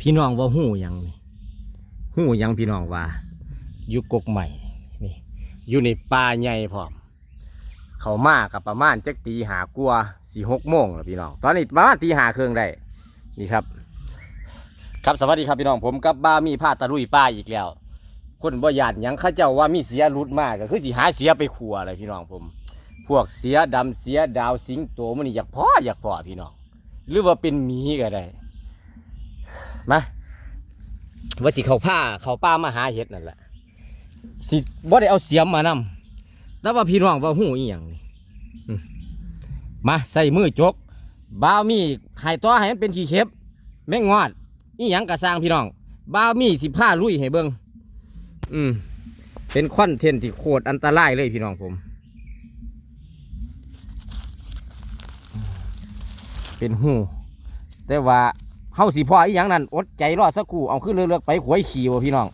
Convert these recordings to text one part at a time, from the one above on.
พี่น้องว่าหูหยังนี่หูหยังพี่น้องว่าอยู่กกใหม่นี่อยู่ในป่าใหญ่พร้อม เขามากับประมาณจักตีหากลัวสี่หกโมงแล้วพี่น้อง ตอนนี้ประมาณตีหาเครื่องได้นี่ครับ ครับสวัสดีครับพี่น้องผมกับบ้ามีผ้าตะลุยป้าอีกแล้ว คนบ่ยานหยังข้าเจ้าว่ามีเสียรุดมากก็คือสิหาเสียไปขัวอะไรพี่น้องผม พวกเสียดำเสียดาวสิงโตมันนี่อยากพ่ออยากพ่อพี่น้อง หรือว่าเป็นหมีก็ได้ มาว่าสิเขาผ้าเขาป้ามาหาเห็ดนั่นแหละสิบ่ได้เอาเสียมมานำแต่ว่าพี่น้องว่าหูอีหยังนี่มาใส่มือจกบ้าวมีไห้ตัวให้มันเป็นขี้เข็บแม่งงอดอีหยังกระสร้างพี่น้องบ้าวมีสิผ้าลุยให้เบิ่งอืมเป็นคอนเทนต์ที่โคตรอันตรายเลยพี่น้องผม เป็นหูแต่ว่า เฮาสิพ่ออีหยังนั่นอดใจรอสักครู่เอาขึ้นเลือกๆไปหวยขี่วะพี่น้อง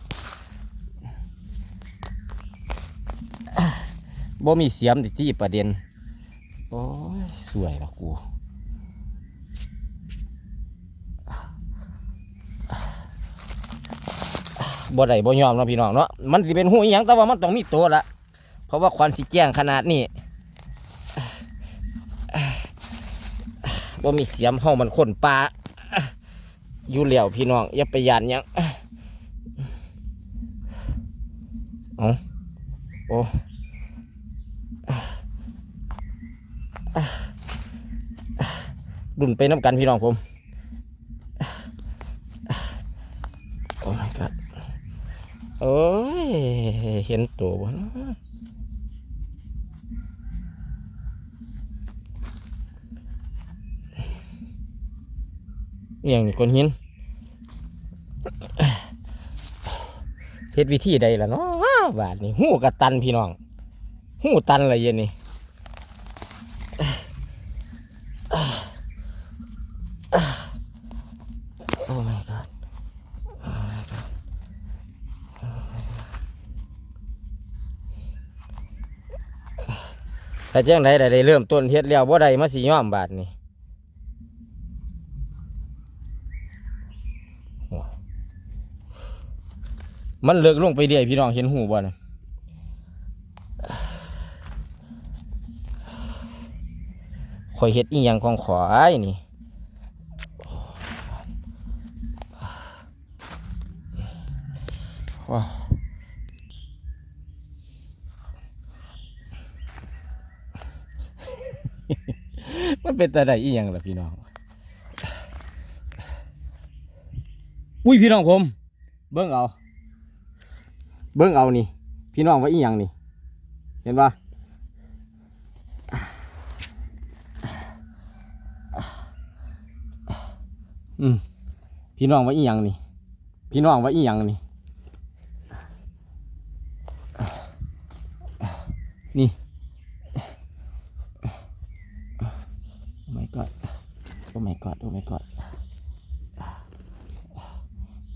บ่มีเสียมที่ที่ประเด็น โอ้ย สวยละกูบ่ได้บ่ยอมเนาะพี่น้องเนาะมันสิเป็นหูอีหยังแต่ว่ามันต้องมีตัวละเพราะว่าควันสิแจ้งขนาดนี้บ่มีเสียมเฮามันคนปลา อยู่แล้วพี่น้องอย่าไปยานยังเอาโอ้ดุนไปน้ำกันพี่น้องผมโอ้ my god โอ้ย เห็นตัวบ่เนาะ อย่างนี้ก้อนหินเฮ็ดวิธีใดล่ะเนาะบาดนี้หูกระตันพี่น้องหูตันอะไรเย็นนี่โอ้ my god โอ้ my god ถ้าแจ้งใดได้เริ่มต้นเฮ็ดแล้วบ่ได้มาสิยอมบาทนี่โอ้ย มันเลิกลงไปเรื่อยพี่น้องเห็นหูบ่นะข่อยเฮ็ดอีหยังของข่อยนี่ว้าวมันเป็นตาไดอีหยังล่ะพี่น้อง อุ้ยพี่น้องผม เบิ้งเอา เบิ้งเอานี่ พี่น้องว่าอีหยังนี่ เห็นปะอืมพี่น้องว่าอีหยังนี่ พี่น้องว่าอีหยังนี่ นี่ โอ้ my god โอ้ my god โอ้ my god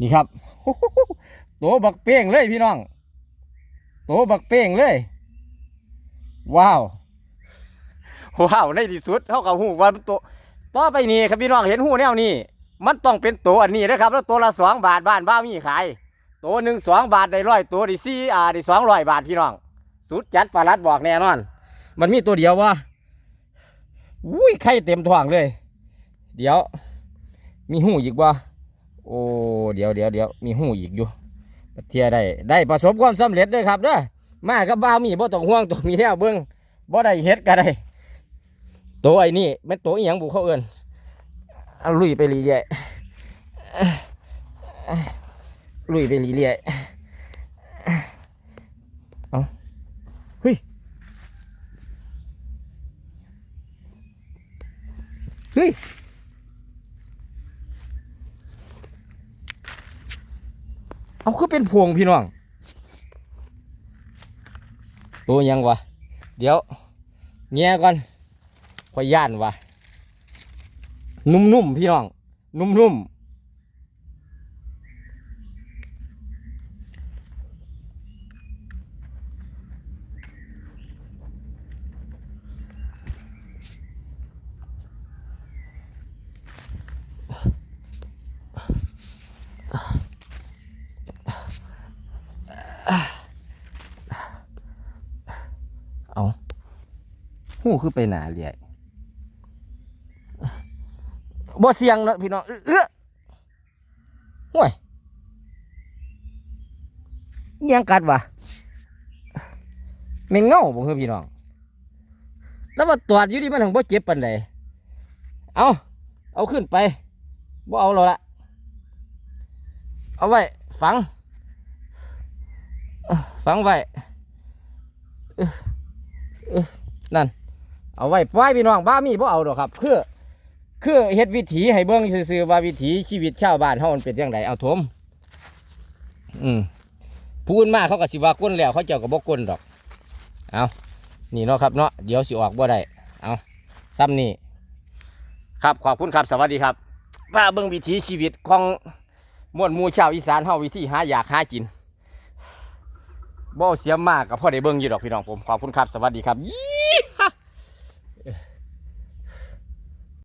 นี่ครับ ตัวบักเป้งเลยพี่น้อง ตัวบักเป้งเลย ว้าว ว้าวในที่สุดเท่ากับหูว่ามันตัวต่อไปนี่ครับพี่น้องเห็นหูแนวนี้มันต้องเป็นตัวอันนี้นะครับ แล้วตัวละสองบาทบ้านบ้ามีขายตัวหนึ่งสองบาทได้ร้อยตัวได้สี่อ่าได้สองร้อยบาทพี่น้อง สุดจัดปลาลัดบอกแน่นอน มันมีตัวเดียววะอุ้ยไข่เต็มท้องเลย เดี๋ยว มีหูอีกวะโอ้เดี๋ยวเดี๋ยวเดี๋ยวมีหูอีกอยู่ เทียได้ได้ประสบความสำเร็จเลยครับเด้อมากับบ้ามีบ่ต้องห่วงตัวมีแนวเบิ้งบ่ได้เฮ็ดก็ได้ตัวไอ้นี่แม่นตัวอีหยังบุเขาเอิ้นเอาลุยไปเรื่ยลุยไปเรื่ยๆเอาเฮ้ย เฮ้ย เอาคือเป็นพวงพี่น้องตัวยังวะเดี๋ยวเงี้ยก่อนขอยย่านวะนุ่มๆพี่น้อง นุ่มๆ เอาหูคือไปหนาเรียบ่เสียงเนาะพี่น้องเอื้อห่วยยังกัดวะแม่งเง่าผมคือพี่น้อง แล้วมาตรวจอยู่ดีมันถึงบ่เจ็บปันใดเอาเอาขึ้นไปบ่เอาเราละเอาไว้ ฝัง เอ้อฝังไว้นั่น เอาไว้ปล่อยพี่น้องบ้ามีบ่เอาดอกครับคือคือเฮ็ดวิถีให้เบิ่งซื่อๆว่าวิถีชีวิตชาวบ้านเฮามันเป็นจังไดเอาถมอืมพูนมากเขาก็สิว่าก้นแล้วเขาเจ้าก็บ่ก้นดอกเอานี่เนาะครับเนาะเดี๋ยวสิออกบ่ได้เอาซ้ำนี่ครับขอบคุณครับสวัสดีครับว่าเบิ่งวิถีชีวิตของมวลมูชาวอีสานเฮาวิธีหาอยากหากิน บ่เสียมากกับพ่อได้เบิ่งอยู่ดอกพี่น้องผมขอบคุณครับสวัสดีครับยี